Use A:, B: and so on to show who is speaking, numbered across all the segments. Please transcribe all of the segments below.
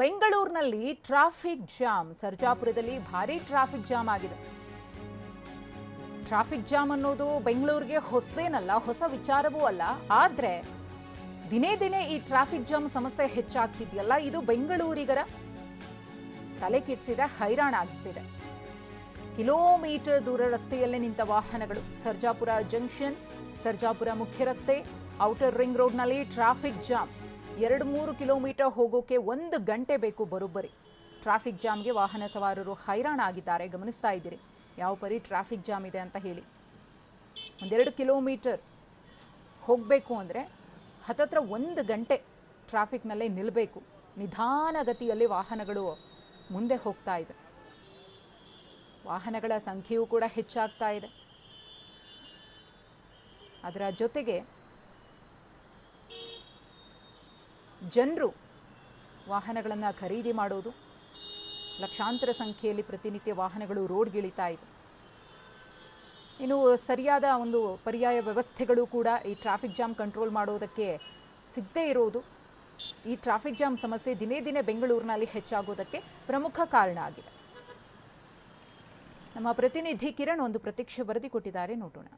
A: ಬೆಂಗಳೂರಿನಲ್ಲಿ traffic jam, ಸರ್ಜಾಪುರದಲ್ಲಿ ಭಾರಿ ಟ್ರಾಫಿಕ್ ಜಾಮ್ ಆಗಿದೆ. ಟ್ರಾಫಿಕ್ ಜಾಮ್ ಅನ್ನೋದು ಬೆಂಗಳೂರಿಗೆ ಹೊಸದೇನಲ್ಲ, ಹೊಸ ವಿಚಾರವೂ ಅಲ್ಲ. ಆದ್ರೆ ದಿನೇ ದಿನೇ ಈ ಟ್ರಾಫಿಕ್ ಜಾಮ್ ಸಮಸ್ಯೆ ಹೆಚ್ಚಾಗ್ತಿದೆಯಲ್ಲ, ಇದು ಬೆಂಗಳೂರಿಗರ ತಲೆ ಕಿಡ್ಸಿದೆ ಹೈರಾಣಾಗಿಸಿದೆ ಕಿಲೋಮೀಟರ್ ದೂರ ರಸ್ತೆಯಲ್ಲೇ ನಿಂತ ವಾಹನಗಳು. ಸರ್ಜಾಪುರ ಜಂಕ್ಷನ್, ಸರ್ಜಾಪುರ ಮುಖ್ಯ ರಸ್ತೆ, ಔಟರ್ ರಿಂಗ್ ರೋಡ್ನಲ್ಲಿ ಟ್ರಾಫಿಕ್ ಜಾಮ್. ಎರಡು ಮೂರು ಕಿಲೋಮೀಟರ್ ಹೋಗೋಕೆ ಒಂದು ಗಂಟೆ ಬೇಕು, ಬರೋಬ್ಬರಿ. ಟ್ರಾಫಿಕ್ ಜಾಮ್ಗೆ ವಾಹನ ಸವಾರರು ಹೈರಾಣ ಆಗಿದ್ದಾರೆ. ಗಮನಿಸ್ತಾ ಇದ್ದೀರಿ. ಯಾವ ಪರಿ ಟ್ರಾಫಿಕ್ ಜಾಮ್ ಇದೆ ಅಂತ ಹೇಳಿ. ಒಂದೆರಡು ಕಿಲೋಮೀಟರ್ ಹೋಗಬೇಕು ಅಂದರೆ ಹತ್ತತ್ರ ಒಂದು ಗಂಟೆ ಟ್ರಾಫಿಕ್ನಲ್ಲೇ ನಿಲ್ಲಬೇಕು ನಿಧಾನಗತಿಯಲ್ಲಿ ವಾಹನಗಳು ಮುಂದೆ ಹೋಗ್ತಾ ಇದೆ. ವಾಹನಗಳ ಸಂಖ್ಯೆಯೂ ಕೂಡ ಹೆಚ್ಚಾಗ್ತಾ ಇದೆ. ಅದರ ಜೊತೆಗೆ ಜನರು ವಾಹನಗಳನ್ನು ಖರೀದಿ ಮಾಡೋದು, ಲಕ್ಷಾಂತರ ಸಂಖ್ಯೆಯಲ್ಲಿ ಪ್ರತಿನಿತ್ಯ ವಾಹನಗಳು ರೋಡ್ಗಿಳಿತಾ ಇವೆ ಇನ್ನು ಸರಿಯಾದ ಒಂದು ಪರ್ಯಾಯ ವ್ಯವಸ್ಥೆಗಳು ಕೂಡ ಈ ಟ್ರಾಫಿಕ್ ಜಾಮ್ ಕಂಟ್ರೋಲ್ ಮಾಡೋದಕ್ಕೆ ಸಿಗದೇ ಇರೋದು. ಈ ಟ್ರಾಫಿಕ್ ಜಾಮ್ ಸಮಸ್ಯೆ ದಿನೇ ದಿನೇ ಬೆಂಗಳೂರಿನಲ್ಲಿ ಹೆಚ್ಚಾಗೋದಕ್ಕೆ ಪ್ರಮುಖ ಕಾರಣ ಆಗಿದೆ. ನಮ್ಮ ಪ್ರತಿನಿಧಿ ಕಿರಣ್ ಒಂದು ಪ್ರತೀಕ್ಷೆ ವರದಿ ಕೊಟ್ಟಿದ್ದಾರೆ, ನೋಡೋಣ.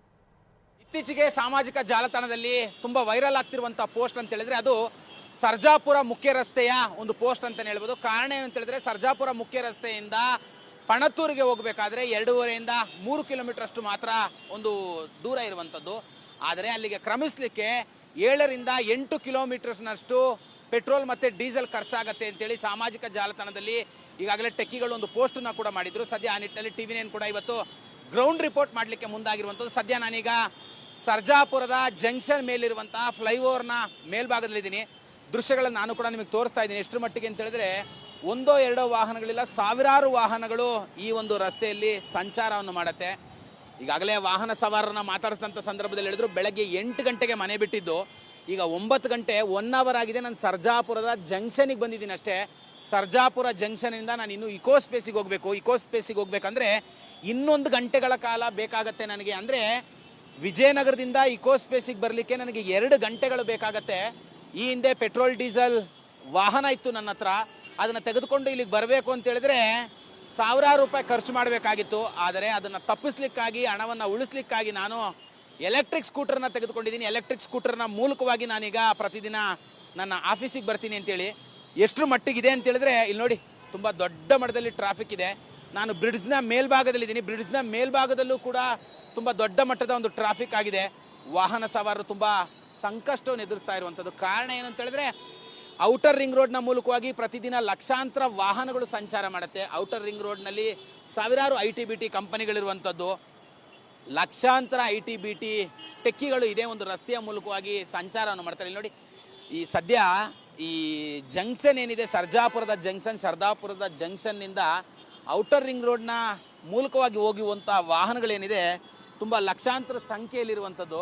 B: ಇತ್ತೀಚೆಗೆ ಸಾಮಾಜಿಕ ಜಾಲತಾಣದಲ್ಲಿ ತುಂಬಾ ವೈರಲ್ ಆಗ್ತಿರುವಂಥ ಪೋಸ್ಟ್ ಅಂತ ಹೇಳಿದ್ರೆ ಅದು ಸರ್ಜಾಪುರ ಮುಖ್ಯ ರಸ್ತೆಯ ಒಂದು ಪೋಸ್ಟ್ ಅಂತ ಹೇಳ್ಬೋದು. ಕಾರಣ ಏನು ಅಂತ ಹೇಳಿದ್ರೆ ಸರ್ಜಾಪುರ ಮುಖ್ಯ ರಸ್ತೆಯಿಂದ ಪಣತ್ತೂರಿಗೆ ಹೋಗಬೇಕಾದ್ರೆ ಎರಡೂವರೆಯಿಂದ ಮೂರು ಕಿಲೋಮೀಟರ್ ಅಷ್ಟು ಮಾತ್ರ ಒಂದು ದೂರ ಇರುವಂಥದ್ದು. ಆದರೆ ಅಲ್ಲಿಗೆ ಕ್ರಮಿಸಲಿಕ್ಕೆ ಏಳರಿಂದ ಎಂಟು ಕಿಲೋಮೀಟರ್ಸ್ನಷ್ಟು ಪೆಟ್ರೋಲ್ ಮತ್ತು ಡೀಸೆಲ್ ಖರ್ಚಾಗತ್ತೆ ಅಂತೇಳಿ ಸಾಮಾಜಿಕ ಜಾಲತಾಣದಲ್ಲಿ ಈಗಾಗಲೇ ಟೆಕ್ಕಿಗಳು ಒಂದು ಪೋಸ್ಟನ್ನು ಕೂಡ ಮಾಡಿದರು. ಸದ್ಯ ಆ ನಿಟ್ಟಿನಲ್ಲಿ ಟಿ ವಿನೇನು ನೈನ್ ಕೂಡ ಇವತ್ತು ಗ್ರೌಂಡ್ ರಿಪೋರ್ಟ್ ಮಾಡಲಿಕ್ಕೆ ಮುಂದಾಗಿರುವಂಥದ್ದು. ಸದ್ಯ ನಾನೀಗ ಸರ್ಜಾಪುರದ ಜಂಕ್ಷನ್ ಮೇಲಿರುವಂತಹ ಫ್ಲೈಓವರ್ನ ಮೇಲ್ಭಾಗದಲ್ಲಿದ್ದೀನಿ. ದೃಶ್ಯಗಳನ್ನು ನಾನು ಕೂಡ ನಿಮಗೆ ತೋರಿಸ್ತಾ ಇದ್ದೀನಿ. ಎಷ್ಟು ಮಟ್ಟಿಗೆ ಅಂತ ಹೇಳಿದ್ರೆ ಒಂದೋ ಎರಡೋ ವಾಹನಗಳಿಲ್ಲ, ಸಾವಿರಾರು ವಾಹನಗಳು ಈ ಒಂದು ರಸ್ತೆಯಲ್ಲಿ ಸಂಚಾರವನ್ನು ಮಾಡುತ್ತೆ. ಈಗಾಗಲೇ ವಾಹನ ಸವಾರರನ್ನ ಮಾತಾಡಿಸಿದಂಥ ಸಂದರ್ಭದಲ್ಲಿ ಹೇಳಿದ್ರು, ಬೆಳಗ್ಗೆ ಎಂಟು ಗಂಟೆಗೆ ಮನೆ ಬಿಟ್ಟಿದ್ದು, ಈಗ ಒಂಬತ್ತು ಗಂಟೆ ಒನ್ ಅವರ್ ಆಗಿದೆ. ನಾನು ಸರ್ಜಾಪುರದ ಜಂಕ್ಷನಿಗೆ ಬಂದಿದ್ದೀನಿ ಅಷ್ಟೇ. ಸರ್ಜಾಪುರ ಜಂಕ್ಷನಿಂದ ನಾನು ಇನ್ನೂ ಇಕೋ ಸ್ಪೇಸಿಗೆ ಹೋಗಬೇಕು. ಇಕೋ ಸ್ಪೇಸಿಗೆ ಹೋಗ್ಬೇಕಂದ್ರೆ ಇನ್ನೊಂದು ಗಂಟೆಗಳ ಕಾಲ ಬೇಕಾಗತ್ತೆ ನನಗೆ. ಅಂದರೆ ವಿಜಯನಗರದಿಂದ ಇಕೋ ಸ್ಪೇಸಿಗೆ ಬರಲಿಕ್ಕೆ ನನಗೆ ಎರಡು ಗಂಟೆಗಳು ಬೇಕಾಗತ್ತೆ. ಈ ಹಿಂದೆ ಪೆಟ್ರೋಲ್, ಡೀಸೆಲ್ ವಾಹನ ಇತ್ತು ನನ್ನ ಹತ್ರ. ಅದನ್ನು ತೆಗೆದುಕೊಂಡು ಇಲ್ಲಿಗೆ ಬರಬೇಕು ಅಂತ ಹೇಳಿದ್ರೆ ಸಾವಿರಾರು ರೂಪಾಯಿ ಖರ್ಚು ಮಾಡಬೇಕಾಗಿತ್ತು. ಆದರೆ ಅದನ್ನು ತಪ್ಪಿಸ್ಲಿಕ್ಕಾಗಿ, ಹಣವನ್ನು ಉಳಿಸ್ಲಿಕ್ಕಾಗಿ ನಾನು ಎಲೆಕ್ಟ್ರಿಕ್ ಸ್ಕೂಟರ್ನ ತೆಗೆದುಕೊಂಡಿದ್ದೀನಿ. ಎಲೆಕ್ಟ್ರಿಕ್ ಸ್ಕೂಟರ್ನ ಮೂಲಕವಾಗಿ ನಾನೀಗ ಪ್ರತಿದಿನ ನನ್ನ ಆಫೀಸಿಗೆ ಬರ್ತೀನಿ ಅಂತೇಳಿ. ಎಷ್ಟರ ಮಟ್ಟಿಗಿದೆ ಅಂತೇಳಿದ್ರೆ ಇಲ್ಲಿ ನೋಡಿ, ತುಂಬ ದೊಡ್ಡ ಮಟ್ಟದಲ್ಲಿ ಟ್ರಾಫಿಕ್ ಇದೆ. ನಾನು ಬ್ರಿಡ್ಜ್ನ ಮೇಲ್ಭಾಗದಲ್ಲಿದ್ದೀನಿ. ಬ್ರಿಡ್ಜ್ನ ಮೇಲ್ಭಾಗದಲ್ಲೂ ಕೂಡ ತುಂಬ ದೊಡ್ಡ ಮಟ್ಟದ ಒಂದು ಟ್ರಾಫಿಕ್ ಆಗಿದೆ. ವಾಹನ ಸವಾರರು ತುಂಬ ಸಂಕಷ್ಟವನ್ನು ಎದುರಿಸ್ತಾ ಇರುವಂಥದ್ದು. ಕಾರಣ ಏನು ಅಂತ ಹೇಳಿದ್ರೆ ಔಟರ್ ರಿಂಗ್ ರೋಡ್ನ ಮೂಲಕವಾಗಿ ಪ್ರತಿದಿನ ಲಕ್ಷಾಂತರ ವಾಹನಗಳು ಸಂಚಾರ ಮಾಡುತ್ತೆ. ಔಟರ್ ರಿಂಗ್ ರೋಡ್ನಲ್ಲಿ ಸಾವಿರಾರು ಐ ಟಿ ಬಿ ಟಿ ಕಂಪನಿಗಳಿರುವಂಥದ್ದು. ಲಕ್ಷಾಂತರ ಐ ಟಿ ಬಿ ಟಿ ಟೆಕ್ಕಿಗಳು ಇದೇ ಒಂದು ರಸ್ತೆಯ ಮೂಲಕವಾಗಿ ಸಂಚಾರವನ್ನು ಮಾಡ್ತಾರೆ. ಇಲ್ಲಿ ನೋಡಿ, ಈ ಸದ್ಯ ಈ ಜಂಕ್ಷನ್ ಏನಿದೆ, ಸರ್ಜಾಪುರದ ಜಂಕ್ಷನ್ ಸರ್ದಾಪುರದ ಜಂಕ್ಷನ್ನಿಂದ ಔಟರ್ ರಿಂಗ್ ರೋಡ್ನ ಮೂಲಕವಾಗಿ ಹೋಗುವಂಥ ವಾಹನಗಳೇನಿದೆ, ತುಂಬ ಲಕ್ಷಾಂತರ ಸಂಖ್ಯೆಯಲ್ಲಿರುವಂಥದ್ದು.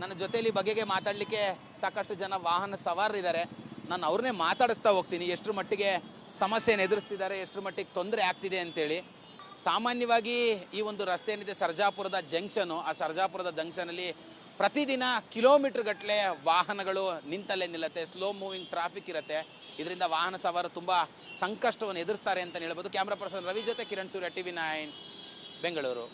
B: ನನ್ನ ಜೊತೆಯಲ್ಲಿ ಬಗೆಗೆ ಮಾತಾಡಲಿಕ್ಕೆ ಸಾಕಷ್ಟು ಜನ ವಾಹನ ಸವಾರರಿದ್ದಾರೆ. ನಾನು ಅವ್ರನ್ನೇ ಮಾತಾಡಿಸ್ತಾ ಹೋಗ್ತೀನಿ. ಎಷ್ಟರ ಮಟ್ಟಿಗೆ ಸಮಸ್ಯೆಯನ್ನು ಎದುರಿಸ್ತಿದ್ದಾರೆ, ಎಷ್ಟರ ಮಟ್ಟಿಗೆ ತೊಂದರೆ ಆಗ್ತಿದೆ ಅಂತೇಳಿ. ಸಾಮಾನ್ಯವಾಗಿ ಈ ಒಂದು ರಸ್ತೆ ಏನಿದೆ ಸರ್ಜಾಪುರದ ಜಂಕ್ಷನು. ಆ ಸರ್ಜಾಪುರದ ಜಂಕ್ಷನಲ್ಲಿ ಪ್ರತಿದಿನ ಕಿಲೋಮೀಟರ್ ಗಟ್ಟಲೆ ವಾಹನಗಳು ನಿಂತಲ್ಲೇ ನಿಲ್ಲತ್ತೆ. ಸ್ಲೋ ಮೂವಿಂಗ್ ಟ್ರಾಫಿಕ್ ಇರುತ್ತೆ. ಇದರಿಂದ ವಾಹನ ಸವಾರರು ತುಂಬ ಸಂಕಷ್ಟವನ್ನು ಎದುರಿಸ್ತಾರೆ ಅಂತ ಹೇಳ್ಬೋದು. ಕ್ಯಾಮ್ರಾ ಪರ್ಸನ್ ರವಿ ಜೊತೆ ಕಿರಣ್ ಸೂರ್ಯ ಟಿ ವಿ ಬೆಂಗಳೂರು.